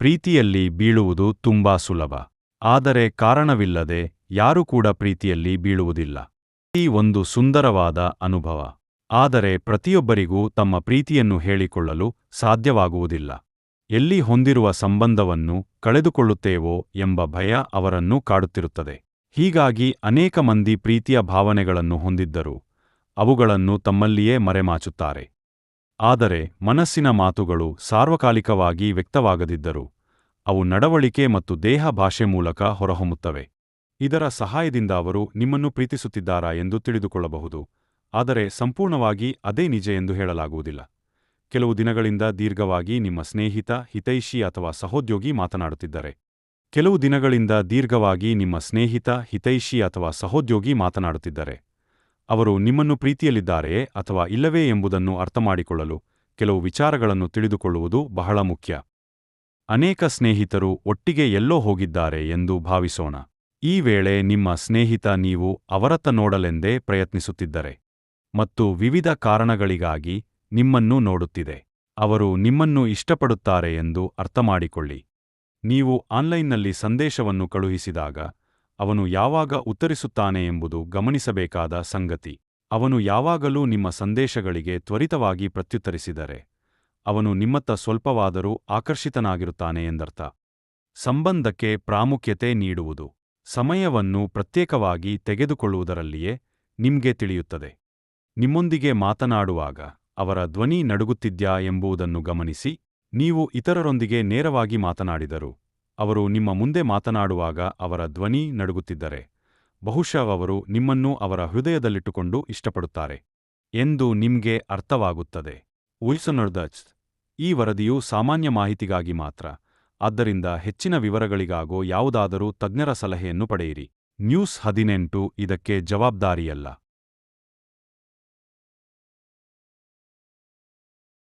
ಪ್ರೀತಿಯಲ್ಲಿ ಬೀಳುವುದು ತುಂಬಾ ಸುಲಭ. ಆದರೆ ಕಾರಣವಿಲ್ಲದೆ ಯಾರು ಕೂಡ ಪ್ರೀತಿಯಲ್ಲಿ ಬೀಳುವುದಿಲ್ಲ. ಈ ಒಂದು ಸುಂದರವಾದ ಅನುಭವ. ಆದರೆ ಪ್ರತಿಯೊಬ್ಬರಿಗೂ ತಮ್ಮ ಪ್ರೀತಿಯನ್ನು ಹೇಳಿಕೊಳ್ಳಲು ಸಾಧ್ಯವಾಗುವುದಿಲ್ಲ. ಎಲ್ಲಿ ಹೊಂದಿರುವ ಸಂಬಂಧವನ್ನು ಕಳೆದುಕೊಳ್ಳುತ್ತೇವೋ ಎಂಬ ಭಯ ಅವರನ್ನು ಕಾಡುತ್ತಿರುತ್ತದೆ. ಹೀಗಾಗಿ ಅನೇಕ ಮಂದಿ ಪ್ರೀತಿಯ ಭಾವನೆಗಳನ್ನು ಹೊಂದಿದ್ದರು ಅವುಗಳನ್ನು ತಮ್ಮಲ್ಲಿಯೇ ಮರೆಮಾಚುತ್ತಾರೆ. ಆದರೆ ಮನಸ್ಸಿನ ಮಾತುಗಳು ಸಾರ್ವಕಾಲಿಕವಾಗಿ ವ್ಯಕ್ತವಾಗದಿದ್ದರೂ, ಅವು ನಡವಳಿಕೆ ಮತ್ತು ದೇಹ ಭಾಷೆ ಮೂಲಕ ಹೊರಹೊಮ್ಮುತ್ತವೆ. ಇದರ ಸಹಾಯದಿಂದ ಅವರು ನಿಮ್ಮನ್ನು ಪ್ರೀತಿಸುತ್ತಿದ್ದಾರಾ ಎಂದು ತಿಳಿದುಕೊಳ್ಳಬಹುದು, ಆದರೆ ಸಂಪೂರ್ಣವಾಗಿ ಅದೇ ನಿಜ ಎಂದು ಹೇಳಲಾಗುವುದಿಲ್ಲ. ಕೆಲವು ದಿನಗಳಿಂದ ದೀರ್ಘವಾಗಿ ನಿಮ್ಮ ಸ್ನೇಹಿತ, ಹಿತೈಷಿ ಅಥವಾ ಸಹೋದ್ಯೋಗಿ ಮಾತನಾಡುತ್ತಿದ್ದರೆ. ಕೆಲವು ದಿನಗಳಿಂದ ದೀರ್ಘವಾಗಿ ನಿಮ್ಮ ಸ್ನೇಹಿತ, ಹಿತೈಷಿ ಅಥವಾ ಸಹೋದ್ಯೋಗಿ ಮಾತನಾಡುತ್ತಿದ್ದರೆ. ಅವರು ನಿಮ್ಮನ್ನು ಪ್ರೀತಿಯಲ್ಲಿದ್ದಾರೆಯೇ ಅಥವಾ ಇಲ್ಲವೇ ಎಂಬುದನ್ನು ಅರ್ಥಮಾಡಿಕೊಳ್ಳಲು ಕೆಲವು ವಿಚಾರಗಳನ್ನು ತಿಳಿದುಕೊಳ್ಳುವುದು ಬಹಳ ಮುಖ್ಯ. ಅನೇಕ ಸ್ನೇಹಿತರು ಒಟ್ಟಿಗೆ ಎಲ್ಲೋ ಹೋಗಿದ್ದಾರೆ ಎಂದು ಭಾವಿಸೋಣ. ಈ ವೇಳೆ ನಿಮ್ಮ ಸ್ನೇಹಿತ ನೀವು ಅವರತ್ತ ನೋಡಲೆಂದೇ ಪ್ರಯತ್ನಿಸುತ್ತಿದ್ದರೆ ಮತ್ತು ವಿವಿಧ ಕಾರಣಗಳಿಗಾಗಿ ನಿಮ್ಮನ್ನು ನೋಡುತ್ತಿದೆ. ಅವರು ನಿಮ್ಮನ್ನು ಇಷ್ಟಪಡುತ್ತಾರೆ ಎಂದು ಅರ್ಥಮಾಡಿಕೊಳ್ಳಿ. ನೀವು ಆನ್ಲೈನ್ನಲ್ಲಿ ಸಂದೇಶವನ್ನು ಕಳುಹಿಸಿದಾಗ ಅವನು ಯಾವಾಗ ಉತ್ತರಿಸುತ್ತಾನೆ ಎಂಬುದು ಗಮನಿಸಬೇಕಾದ ಸಂಗತಿ. ಅವನು ಯಾವಾಗಲೂ ನಿಮ್ಮ ಸಂದೇಶಗಳಿಗೆ ತ್ವರಿತವಾಗಿ ಪ್ರತ್ಯುತ್ತರಿಸಿದರೆ, ಅವನು ನಿಮ್ಮತ್ತ ಸ್ವಲ್ಪವಾದರೂ ಆಕರ್ಷಿತನಾಗಿರುತ್ತಾನೆ ಎಂದರ್ಥ. ಸಂಬಂಧಕ್ಕೆ ಪ್ರಾಮುಖ್ಯತೆ ನೀಡುವುದು ಸಮಯವನ್ನು ಪ್ರತ್ಯೇಕವಾಗಿ ತೆಗೆದುಕೊಳ್ಳುವುದರಲ್ಲಿಯೇ ನಿಮ್ಗೆ ತಿಳಿಯುತ್ತದೆ. ನಿಮ್ಮೊಂದಿಗೆ ಮಾತನಾಡುವಾಗ ಅವರ ಧ್ವನಿ ನಡುಗುತ್ತಿದ್ಯಾ ಎಂಬುದನ್ನು ಗಮನಿಸಿ, ನೀವು ಇತರರೊಂದಿಗೆ ನೇರವಾಗಿ ಮಾತನಾಡಿದರು ಅವರು ನಿಮ್ಮ ಮುಂದೆ ಮಾತನಾಡುವಾಗ ಅವರ ಧ್ವನಿ ನಡುಗುತ್ತಿದ್ದರೆ, ಬಹುಶಃ ಅವರು ನಿಮ್ಮನ್ನು ಅವರ ಹೃದಯದಲ್ಲಿಟ್ಟುಕೊಂಡು ಇಷ್ಟಪಡುತ್ತಾರೆ ಎಂದು ನಿಮ್ಗೆ ಅರ್ಥವಾಗುತ್ತದೆ. ಉಲ್ಸನರ್ದಚ್ ಈ ವರದಿಯು ಸಾಮಾನ್ಯ ಮಾಹಿತಿಗಾಗಿ ಮಾತ್ರ, ಆದ್ದರಿಂದ ಹೆಚ್ಚಿನ ವಿವರಗಳಿಗಾಗೋ ಯಾವುದಾದರೂ ತಜ್ಞರ ಸಲಹೆಯನ್ನು ಪಡೆಯಿರಿ. ನ್ಯೂಸ್ ಹದಿನೆಂಟು ಇದಕ್ಕೆ ಜವಾಬ್ದಾರಿಯಲ್ಲ.